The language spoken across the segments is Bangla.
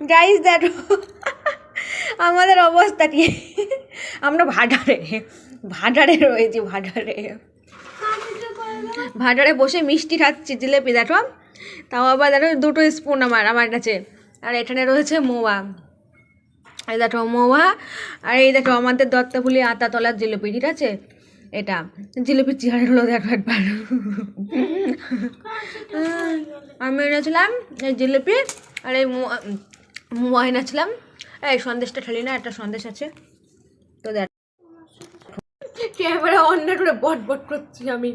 গাইস দেখো আমাদের অবস্থা কি? আমরা ভাডারে ভাডারে রয়েছি ভাডারে ভাডারে বসে মিষ্টি খাচ্ছি জিলেপি দেখো তাও আবার দেখো দুটো স্পুন আমার আমার কাছে। আর এখানে রয়েছে মোয়া। এই দেখো মোয়া। আর এই দেখো আমাদের দত্তপুলি আতা তলার জিলিপি ঠিক আছে? এটা। জিলিপির চেহারা হলো দেখো একবার। আমি এনেছিলাম এই জিলিপি আর এই মোয়া এনেছিলাম এই সন্দেশটা ঠেলি না, একটা সন্দেশ আছে। তো দেখ। ক্যামেরা অন্য করে বট বট করছি আমি।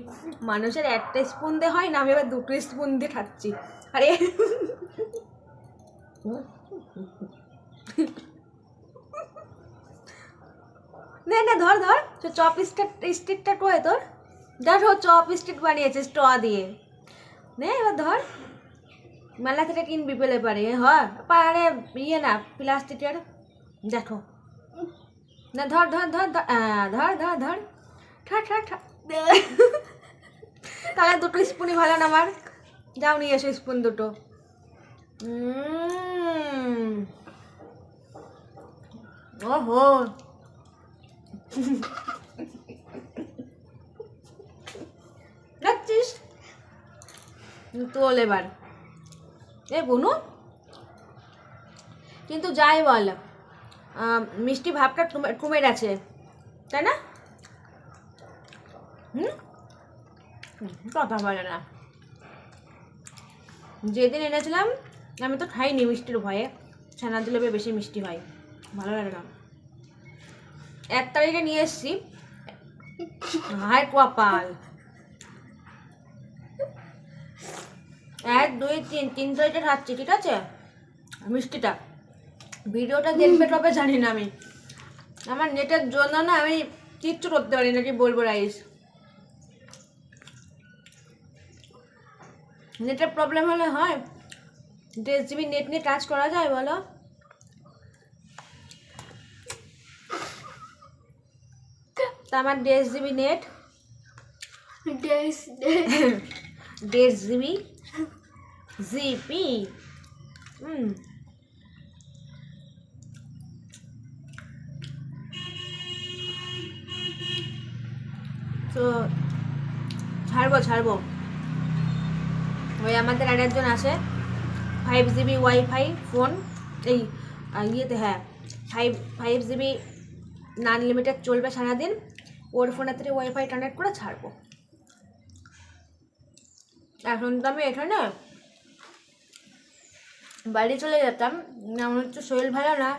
মানুষের একটা স্পুন দিয়ে হয় না, আমি এবার দুটো স্পুন দিয়ে খাচ্ছি। আরে। নে, না, ধর ধর। চপ স্টিক স্টিকটা কয়ে তোর? দেখো চপ স্টিক বানিয়েছে স্ট দিয়ে। নে, এবার ধর। মেলা থেকে কিনবি পেলে পারে হয়। পারে ইয়ে না প্লাস্টিকের দেখো। না, ধর ধর ধর ধর ধর ধর ঠা ঠা ঠা। তাহলে দুটো স্পুনই ভালো না আমার? যাও, নিয়ে এসো স্পুন দুটো। ওহো। দেখছিস? তোল এবার। এ বনু। কিন্তু যাই বল মিষ্টি ভাবটা কমে- গেছে, তাই না? হুম? কথা বলে না। যেদিন এনেছিলাম, আমি তো খাইনি মিষ্টির ভয়ে। ছানা দিলে বেশি মিষ্টি হয়। ভালো লাগে না। এক তারিখে নিয়ে এসছি। হায় কপাল। এক দুই তিন তিন তারিখে খাচ্ছি ঠিক আছে? মিষ্টিটা। ভিডিওটা দেখবে তবে জানি না আমি। আমার নেটের জন্য না আমি কিচ্ছু করতে পারি না কি বলব রাইস। নেটের প্রবলেম হলে হয়। দেড় জিবি নেট নিয়ে কাজ করা যায় বলো? তা আমার দেড় জিবি নেট দেড় জিবি জিপি হুম তো ছাড়বো ছাড়বো। ওই আমাদের আর একজন আসে ফাইভ জিবি ওয়াইফাই ফোন এই ইয়েতে হ্যাঁ। ফাইভ ফাইভ জিবি আনলিমিটেড চলবে সারাদিন। ওর ফোনের থেকে ওয়াইফাই কানেক্ট করে ছাড়বো। এখন তো আমি এখানে বাড়ি চলে যেতাম, আমার হচ্ছে শরীর ভালো না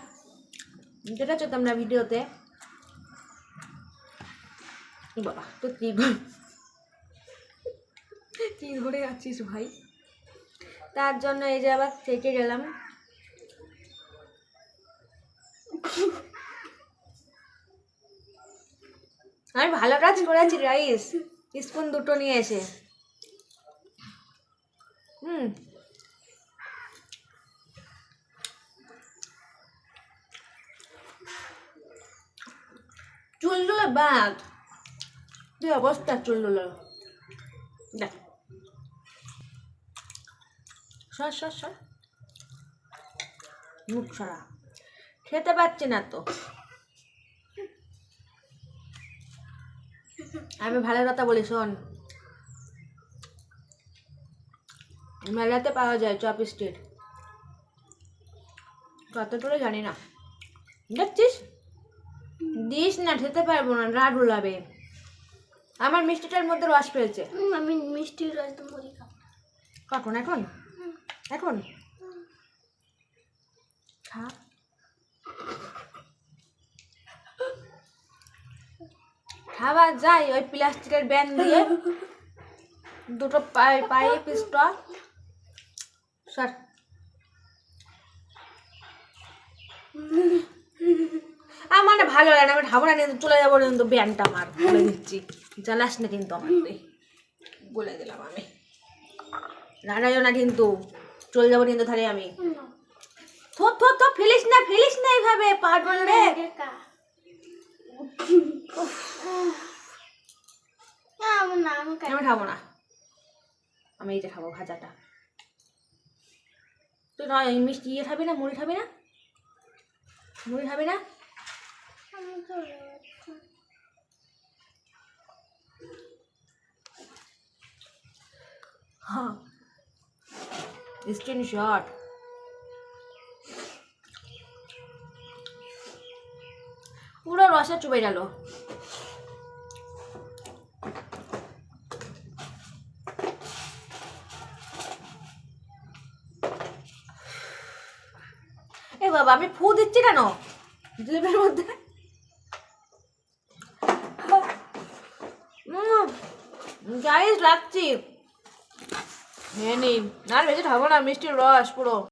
যেটা চেতাম না ভিডিওতে? বাবা তো কি কি ধরে আছিস ভাই? তার জন্য এই যে আবার থেকে গেলাম। আমি ভালো কাজ করেছি রাইস স্পুন দুটো নিয়ে এসে। হুম। চুলগুলো বাদ। কি অবস্থা চুলগুলো? দেখ। সর সর সর। মুখ সরা। খেতে পাচ্ছি না তো। আমি ভালো কথা বলি, শোন। মেলাতে পাওয়া যায় চপ স্ট্রিট কত করে জানি না। দেখছিস? দিস না খেতে পারব না রাড উলাবে। আমার মিষ্টিটার মধ্যে রস পেয়েছে। আমি মিষ্টি রস তো মুড়ি খাব কখন এখন? এখন? খা। খাবার যাই ওই প্লাস্টিকের ব্যান দিয়ে। দুটো পায়ে পায়ে পিস্টল স্যার আমার না ভালো লাগে না। আমি খাব না কিন্তু চলে যাব কিন্তু ব্যানটা আমার বলে দিচ্ছি। জ্বালাস না কিন্তু আমার বলে দিলাম আমি। রানাইও না কিন্তু চলে যাব কিন্তু তাহলে আমি। থো থো থো ফেলিস না ফেলিস না এইভাবে পাগল রে। আমি খাব না। আমি এইটা খাব ভাজাটা। তুই নয় মিষ্টি ইয়ে খাবি না মুড়ি খাবি না? মুড়ি খাবি না? হ্যাঁ স্ক্রিনশট পুরো রসে চুবে গেল। এ বাবা আমি ফু দিচ্ছি কেন? জিলেবের মধ্যে? গাইস লাগছি। হ্যাঁ নি আর বেশি খাব না মিষ্টির রস পুরো।